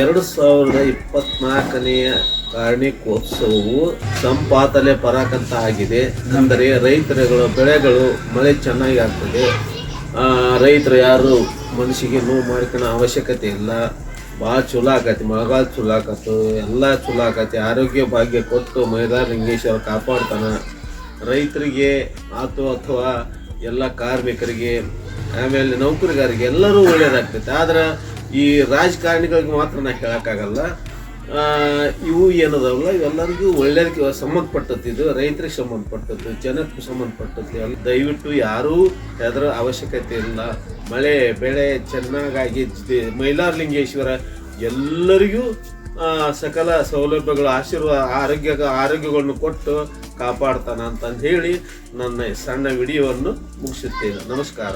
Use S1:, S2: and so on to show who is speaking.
S1: ಎರಡು ಸಾವಿರದ ಇಪ್ಪತ್ನಾಲ್ಕನೆಯ ಕಾರ್ಣಿಕೋತ್ಸವವು ಸಂಪಾತಲೆ ಪರಾಕಂತ ಆಗಿದೆ ಅಂದರೆ ರೈತರುಗಳು ಬೆಳೆಗಳು ಮಳೆ ಚೆನ್ನಾಗಿ ಆಗ್ತದೆ. ರೈತರು ಯಾರು ಮನುಷ್ಯಗೆ ನೋವು ಮಾಡ್ಕೊಳ್ಳೋ ಅವಶ್ಯಕತೆ ಇಲ್ಲ. ಭಾಳ ಚಲೋ ಆಕತಿ, ಮಳೆಗಾಲ ಚಲೋ ಆಕತ್ತು. ಎಲ್ಲ ಚಲೋ ಆಕತಿ. ಆರೋಗ್ಯ ಭಾಗ್ಯ ಕೊಟ್ಟು ಮೈದಾ ಲಿಂಗೇಶ್ವರ ಕಾಪಾಡ್ತಾನೆ. ರೈತರಿಗೆ ಆತು ಅಥವಾ ಎಲ್ಲ ಕಾರ್ಮಿಕರಿಗೆ, ಆಮೇಲೆ ನೌಕರಿಗಾರಿಗೆ ಎಲ್ಲರೂ ಒಳ್ಳೇದಾಗ್ತೈತೆ. ಆದ್ರೆ ಈ ರಾಜಕಾರಣಿಗಳಿಗೆ ಮಾತ್ರ ನಾ ಹೇಳೋಕ್ಕಾಗಲ್ಲ. ಇವು ಏನದವಲ್ಲ, ಇವೆಲ್ಲರಿಗೂ ಒಳ್ಳೇದಕ್ಕೆ ಸಂಬಂಧಪಟ್ಟದ್ದು ರೈತರಿಗೆ ಸಂಬಂಧಪಟ್ಟದ್ದು, ಜನಕ್ಕೆ ಸಂಬಂಧಪಟ್ಟದ್ದು ದಯವಿಟ್ಟು ಯಾರೂ ಅದರ ಅವಶ್ಯಕತೆ ಇಲ್ಲ. ಮಳೆ, ಬೆಳೆ ಚೆನ್ನಾಗಾಗಿ ಮೈಲಾರ್ ಲಿಂಗೇಶ್ವರ ಎಲ್ಲರಿಗೂ ಸಕಲ ಸೌಲಭ್ಯಗಳು ಆಶೀರ್ವಾದ ಆರೋಗ್ಯ, ಆರೋಗ್ಯಗಳನ್ನು ಕೊಟ್ಟು ಕಾಪಾಡ್ತಾನ ಅಂತಂದು ಹೇಳಿ ನನ್ನ ಸಣ್ಣ ವಿಡಿಯೋವನ್ನು ಮುಗಿಸುತ್ತೇನೆ. ನಮಸ್ಕಾರ.